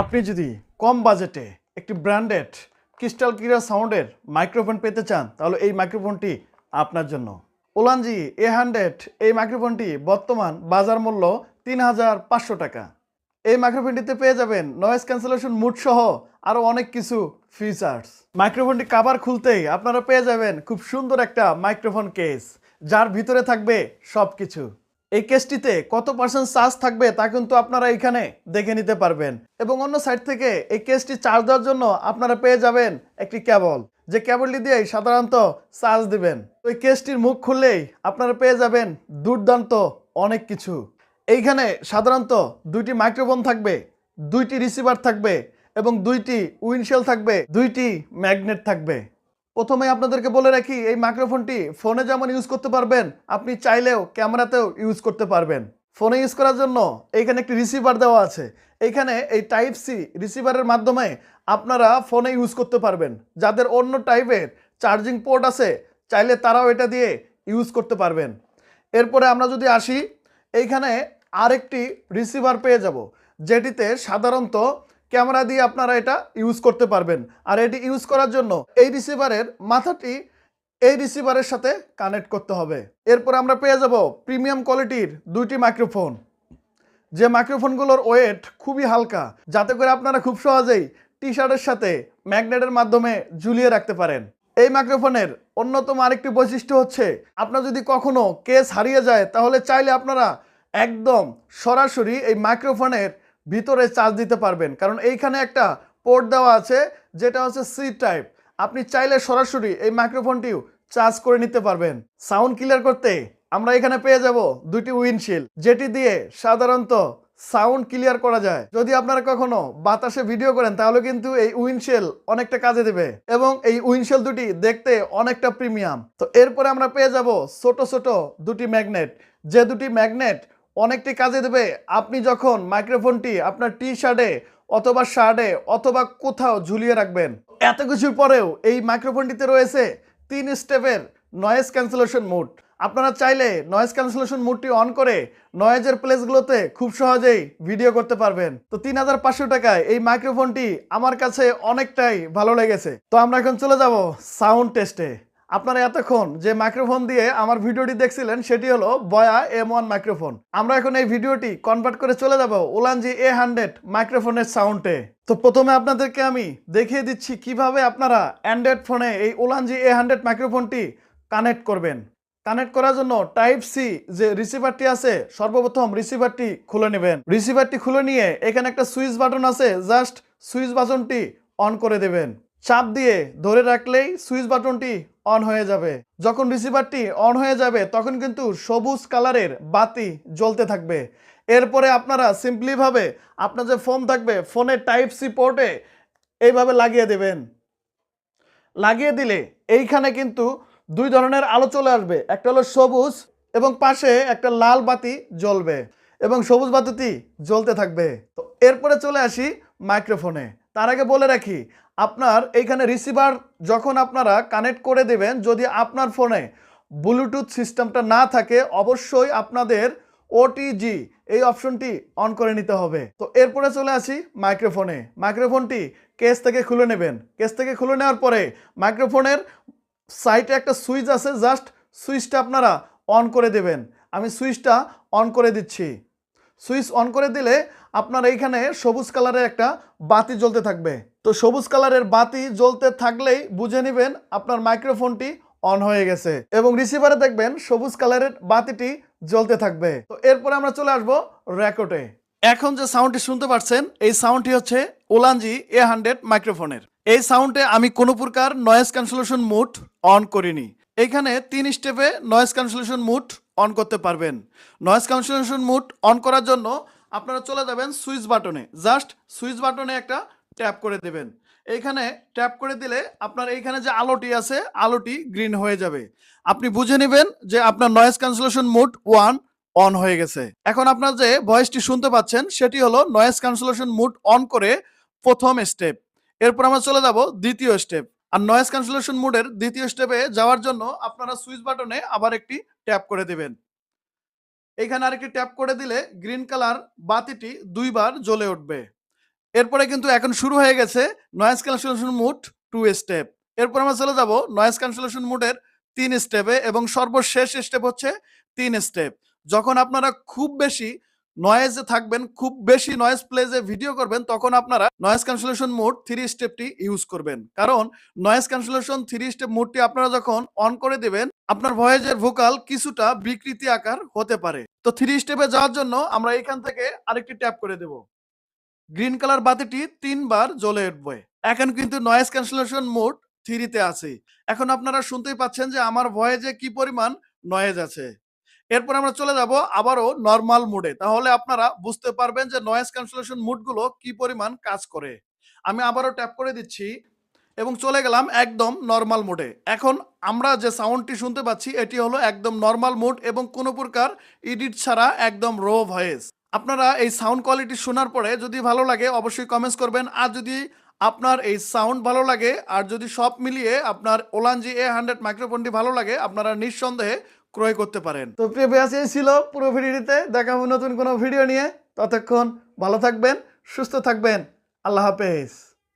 আপনি যদি কম বাজেটে একটি ব্র্যান্ডেড ক্রিস্টাল ক্লিয়ার সাউন্ডের মাইক্রোফোন পেতে চান, তাহলে এই মাইক্রোফোনটি আপনার জন্য। ওলানজি এ হান্ড্রেড, এই মাইক্রোফোনটি বর্তমান বাজার মূল্য তিন হাজার পাঁচশো টাকা। এই মাইক্রোফোনটিতে পেয়ে যাবেন নয়েজ ক্যান্সেলেশন মুড সহ আরও অনেক কিছু ফিচার্স মাইক্রোফোনটি কাভার খুলতেই আপনারা পেয়ে যাবেন খুব সুন্দর একটা মাইক্রোফোন কেস যার ভিতরে থাকবে সব কিছু এই কেসটিতে কত পার্সেন্ট চার্জ থাকবে তা কিন্তু আপনারা এখানে দেখে নিতে পারবেন। এবং অন্য সাইড থেকে এই কেসটি চার্জ দেওয়ার জন্য আপনারা পেয়ে যাবেন একটি কেবল যে কেবলটি দিয়েই সাধারণত চার্জ দিবেন। ওই কেসটির মুখ খুললেই আপনারা পেয়ে যাবেন দুর্দান্ত অনেক কিছু। এইখানে সাধারণত দুইটি মাইক্রোফোন থাকবে, দুইটি রিসিভার থাকবে এবং দুইটি উইন্ডশেল থাকবে, দুইটি ম্যাগনেট থাকবে। প্রথমে আপনাদেরকে বলে রাখি, এই মাইক্রোফোনটি ফোনে যেমন ইউজ করতে পারবেন, আপনি চাইলেও ক্যামেরাতেও ইউজ করতে পারবেন। ফোনে ইউজ করার জন্য এইখানে একটি রিসিভার দেওয়া আছে। এইখানে এই টাইপ সি রিসিভারের মাধ্যমে আপনারা ফোনে ইউজ করতে পারবেন। যাদের অন্য টাইপের চার্জিং পোর্ট আছে, চাইলে তারাও এটা দিয়ে ইউজ করতে পারবেন। এরপরে আমরা যদি আসি, এইখানে আরেকটি রিসিভার পেয়ে যাব, যেটিতে সাধারণত ক্যামেরা দিয়ে আপনারা এটা ইউজ করতে পারবেন। আর এটি ইউজ করার জন্য এই রিসিভারের মাথাটি এই রিসিভারের সাথে কানেক্ট করতে হবে। এরপর আমরা পেয়ে যাব প্রিমিয়াম কোয়ালিটির দুইটি মাইক্রোফোন যে মাইক্রোফোনগুলোর ওয়েট খুবই হালকা, যাতে করে আপনারা খুব সহজেই টি শার্টের সাথে ম্যাগনেটের মাধ্যমে ঝুলিয়ে রাখতে পারেন। এই মাইক্রোফোনের অন্যতম আরেকটি বৈশিষ্ট্য হচ্ছে, আপনার যদি কখনো কেস হারিয়ে যায়, তাহলে চাইলে আপনারা একদম সরাসরি এই মাইক্রোফোনের ভিতরে চার্জ দিতে পারবেন। কারণ এইখানে একটা পোর্ট দেওয়া আছে, যেটা হচ্ছে সি টাইপ আপনি চাইলে সরাসরি এই মাইক্রোফোনটিও চার্জ করে নিতে পারবেন। সাউন্ড ক্লিয়ার করতে আমরা এখানে পেয়ে যাব দুটি উইন্ডশিল্ড যেটি দিয়ে সাধারণত সাউন্ড ক্লিয়ার করা যায়। যদি আপনারা কখনো বাতাসে ভিডিও করেন, তাহলে কিন্তু এই উইন্ডশেল অনেকটা কাজে দেবে এবং এই উইন্ডশেল দুটি দেখতে অনেকটা প্রিমিয়াম তো এরপরে আমরা পেয়ে যাব ছোট ছোট দুটি ম্যাগনেট যে দুটি ম্যাগনেট অনেকটি কাজে দেবে। আপনি যখন মাইক্রোফোনটি আপনার টি শার্টে অথবা শার্টে অথবা কোথাও ঝুলিয়ে রাখবেন, এত কিছুর পরেও এই মাইক্রোফোনটিতে রয়েছে তিন স্টেপের নয়েজ ক্যান্সেলেশন মোড আপনারা চাইলে নয়েজ ক্যান্সেলেশন মোডটি অন করে নয়েজের প্লেসগুলোতে খুব সহজেই ভিডিও করতে পারবেন। তো তিন হাজার পাঁচশো টাকায় এই মাইক্রোফোনটি আমার কাছে অনেকটাই ভালো লেগেছে। তো আমরা এখন চলে যাব সাউন্ড টেস্টে আপনারা এতক্ষণ যে মাইক্রোফোন দিয়ে আমার ভিডিওটি দেখছিলেন, সেটি হলো বয়া এম ওয়ান মাইক্রোফোন আমরা এখন এই ভিডিওটি কনভার্ট করে চলে যাব ওলানজি এ হান্ড্রেড মাইক্রোফোনের সাউন্ডে তো প্রথমে আপনাদেরকে আমি দেখিয়ে দিচ্ছি কীভাবে আপনারা অ্যান্ড্রয়েড ফোনে এই ওলানজি এ হান্ড্রেড মাইক্রোফোনটি কানেক্ট করবেন। কানেক্ট করার জন্য টাইপ সি যে রিসিভারটি আছে, সর্বপ্রথম রিসিভারটি খুলে নেবেন। রিসিভারটি খুলে নিয়ে এখানে একটা সুইচ বাটন আছে জাস্ট সুইচ বাটনটি অন করে দেবেন। চাপ দিয়ে ধরে রাখলেই সুইচ বাটনটি অন হয়ে যাবে। যখন রিসিভারটি অন হয়ে যাবে, তখন কিন্তু সবুজ কালারের বাতি জ্বলতে থাকবে। এরপরে আপনারা সিম্পলিভাবে আপনার যে ফোন থাকবে ফোনের টাইপ সি পোর্টে এইভাবে লাগিয়ে দেবেন। লাগিয়ে দিলে এইখানে কিন্তু দুই ধরনের আলো চলে আসবে। একটা হলো সবুজ এবং পাশে একটা লাল বাতি জ্বলবে এবং সবুজ বাতিটি জ্বলতে থাকবে। তো এরপরে চলে আসি মাইক্রোফোনে তার আগে বলে রাখি, আপনার এইখানে রিসিভার যখন আপনারা কানেক্ট করে দেবেন, যদি আপনার ফোনে ব্লুটুথ সিস্টেমটা না থাকে, অবশ্যই আপনাদের ওটিজি এই অপশনটি অন করে নিতে হবে। তো এরপরে চলে আসি মাইক্রোফোনে মাইক্রোফোনটি কেস থেকে খুলে নেবেন। কেস থেকে খুলে নেওয়ার পরে মাইক্রোফোনের সাইটে একটা সুইচ আছে জাস্ট সুইচটা আপনারা অন করে দেবেন। আমি সুইচটা অন করে দিচ্ছি। সুইচ অন করে দিলে আপনার এইখানে সবুজ কালারের একটা বাতি জ্বলতে থাকবে। তো সবুজ কালারের বাতি জ্বলতে থাকলেই বুঝে নেবেন আপনার মাইক্রোফোনটি অন হয়ে গেছে এবং রিসিভারে দেখবেন সবুজ কালারের বাতিটি জ্বলতে থাকবে। তো এরপরে আমরা চলে আসব রেকর্ডে। এখন যে সাউন্ডটি শুনতে পাচ্ছেন, এই সাউন্ডটি হচ্ছে ওলানজি এ হান্ড্রেড মাইক্রোফোনের। এই সাউন্ডে আমি কোনো প্রকার নয়েজ ক্যান্সেলেশন মুড অন করিনি। এখানে তিন স্টেপে নয়েজ ক্যান্সেলেশন মুড অন করতে পারবেন। নয়েজ ক্যান্সেলেশন মুড অন করার জন্য আপনারা চলে যাবেন সুইচ বাটনে জাস্ট সুইচ বাটনে একটা ট্যাপ করে দেবেন। এইখানে ট্যাপ করে দিলে আপনার এইখানে যে আলোটি আছে, আলোটি গ্রিন হয়ে যাবে। আপনি বুঝে নেবেন যে আপনার noise cancellation mode one on হয়ে গেছে। এখন আপনার যে ভয়েসটি শুনতে পাচ্ছেন, সেটি হলো নয়েজ ক্যান্সেলেশন মুড অন করে প্রথম স্টেপ এরপর আমরা চলে যাব দ্বিতীয় স্টেপ আর নয়েজ ক্যান্সেলেশন মুডের দ্বিতীয় স্টেপে যাওয়ার জন্য আপনারা সুইচ বাটনে আবার একটি ট্যাপ করে দেবেন। এখানে আরেকটি ট্যাপ করে দিলে গ্রিন কালার বাতিটি দুইবার জ্বলে উঠবে। এরপরে কিন্তু এখন শুরু হয়ে গেছে noise cancellation mode two step এরপর আমরা চলে যাব নয়েজ ক্যান্সেলেশন মুডের তিন স্টেপে এবং সর্বশেষ স্টেপ হচ্ছে তিন স্টেপ যখন আপনারা খুব বেশি নয়েজে থাকবেন, খুব বেশি নয়েজ প্লেজে ভিডিও করবেন, তখন আপনারা নয়েজ ক্যান্সেলেশন মোড থ্রি স্টেপটি ইউজ করবেন। কারণ নয়েজ ক্যান্সেলেশন থ্রি স্টেপ মোডটি আপনারা যখন অন করে দেবেন, আপনার ভয়েজের ভোকাল কিছুটা বিকৃতি আকার হতে পারে। তো থ্রি স্টেপে যাওয়ার জন্য আমরা এখান থেকে আরেকটি ট্যাপ করে দেব। গ্রিন কালার বাতিটি তিনবার জ্বলে উঠবে। এখন কিন্তু নয়েজ ক্যান্সেলেশন মোড থ্রিতে আছে। এখন আপনারা শুনতেই পাচ্ছেন যে আমার ভয়েজে কি পরিমাণ নয়েজ আছে। এরপর আমরা চলে যাব আবারও নর্মাল মুডে তাহলে আপনারা বুঝতে পারবেন যে নয়েজ ক্যান্সেলেশন মোডগুলো কি পরিমাণ কাজ করে। আমি আবারও ট্যাপ করে দিচ্ছি এবং চলে গেলাম একদম নর্মাল মোডে এখন আমরা যে সাউন্ডটি শুনতে পাচ্ছি, এটি হলো একদম নর্মাল মোড এবং কোনো প্রকার এডিট ছাড়া একদম রো ভয়েস আপনারা এই সাউন্ড কোয়ালিটি শোনার পরে যদি ভালো লাগে অবশ্যই কমেন্টস করবেন। আর যদি আপনার এই সাউন্ড ভালো লাগে, আর যদি সব মিলিয়ে আপনার ওলানজি এ হান্ড্রেড মাইক্রোফোনটি ভালো লাগে, আপনারা নিঃসন্দেহে ক্রয় করতে পারেন। তো প্রিয় এই ছিল পুরো ভিডিওটিতে। দেখা হবে নতুন কোনো ভিডিও নিয়ে। ততক্ষণ ভালো থাকবেন, সুস্থ থাকবেন। আল্লাহ হাফেজ।